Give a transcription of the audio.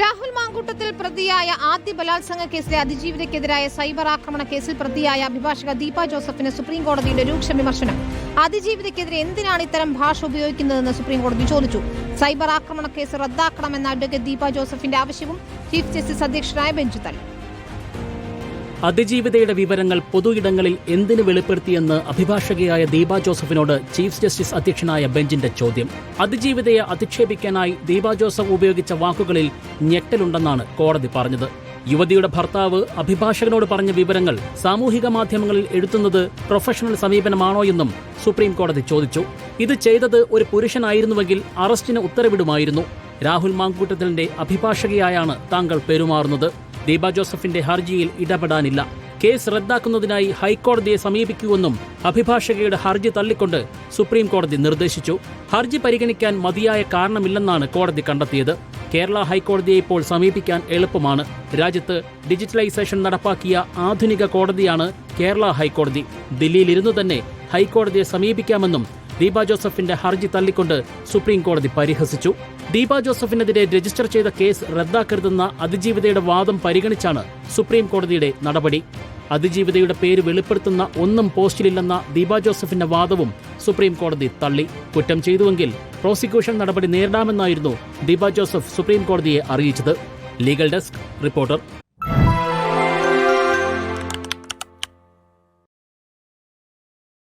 രാഹുൽ മാങ്കൂട്ടത്തിൽ പ്രതിയായ ആദ്യ ബലാത്സംഗ കേസിലെ അതിജീവിതയ്ക്കെതിരായ സൈബർ ആക്രമണ കേസിൽ പ്രതിയായ അഭിഭാഷക ദീപ ജോസഫിന് സുപ്രീം കോടതിയുടെ രൂക്ഷ വിമർശനം. അതിജീവിതയ്ക്കെതിരെ എന്തിനാണ് ഇത്തരം ഭാഷ ഉപയോഗിക്കുന്നതെന്ന് സുപ്രീം കോടതി ചോദിച്ചു. സൈബർ ആക്രമണ കേസ് റദ്ദാക്കണമെന്ന അഡ്വക്കേറ്റ് ദീപ ജോസഫിന്റെ ആവശ്യവും ചീഫ് ജസ്റ്റിസ് അധ്യക്ഷനായ ബെഞ്ച് തള്ളി. അതിജീവിതയുടെ വിവരങ്ങൾ പൊതു ഇടങ്ങളിൽ എന്തിനു വെളിപ്പെടുത്തിയെന്ന് അഭിഭാഷകയായ ദീപ ജോസഫിനോട് ചീഫ് ജസ്റ്റിസ് അധ്യക്ഷനായ ബെഞ്ചിന്റെ ചോദ്യം. അതിജീവിതയെ അധിക്ഷേപിക്കാനായി ദീപ ജോസഫ് ഉപയോഗിച്ച വാക്കുകളിൽ ഞെട്ടലുണ്ടെന്നാണ് കോടതി പറഞ്ഞത്. യുവതിയുടെ ഭർത്താവ് അഭിഭാഷകനോട് പറഞ്ഞ വിവരങ്ങൾ സാമൂഹിക മാധ്യമങ്ങളിൽ എഴുത്തുന്നത് പ്രൊഫഷണൽ സമീപനമാണോ എന്നും സുപ്രീം കോടതി ചോദിച്ചു. ഇത് ചെയ്തത് ഒരു പുരുഷനായിരുന്നുവെങ്കിൽ അറസ്റ്റിന് ഉത്തരവിടുമായിരുന്നു. രാഹുൽ മാങ്കൂട്ടത്തിലിന്റെ അഭിഭാഷകയായാണ് താങ്കൾ പെരുമാറുന്നത്. ദീപ ജോസഫിന്റെ ഹർജിയിൽ ഇടപെടാനില്ല. കേസ് റദ്ദാക്കുന്നതിനായി ഹൈക്കോടതിയെ സമീപിക്കുമെന്നും അഭിഭാഷകയുടെ ഹർജി തള്ളിക്കൊണ്ട് സുപ്രീം കോടതി നിർദ്ദേശിച്ചു. ഹർജി പരിഗണിക്കാൻ മതിയായ കാരണമില്ലെന്നാണ് കോടതി കണ്ടെത്തിയത്. കേരള ഹൈക്കോടതിയെ ഇപ്പോൾ സമീപിക്കാൻ എളുപ്പമാണ്. രാജ്യത്ത് ഡിജിറ്റലൈസേഷൻ നടപ്പാക്കിയ ആധുനിക കോടതിയാണ് കേരള ഹൈക്കോടതി. ദില്ലിയിലിരുന്നു തന്നെ ഹൈക്കോടതിയെ സമീപിക്കാമെന്നും ദീപ ജോസഫിന്റെ ഹർജി തള്ളിക്കൊണ്ട് സുപ്രീം കോടതി പരിഹസിച്ചു. ദീപ ജോസഫിനെതിരെ രജിസ്റ്റർ ചെയ്ത കേസ് റദ്ദാക്കരുതെന്ന അതിജീവിതയുടെ വാദം പരിഗണിച്ചാണ് സുപ്രീം കോടതിയുടെ നടപടി. അതിജീവിതയുടെ പേര് വെളിപ്പെടുത്തുന്ന ഒന്നും പോസ്റ്റിലില്ലെന്ന ദീപ ജോസഫിന്റെ വാദവും സുപ്രീം കോടതി തള്ളി. കുറ്റം ചെയ്തുവെങ്കിൽ പ്രോസിക്യൂഷൻ നടപടി നേരിടാമെന്നായിരുന്നു ദീപ ജോസഫ് സുപ്രീം കോടതിയെ അറിയിച്ചത്. Legal desk reporter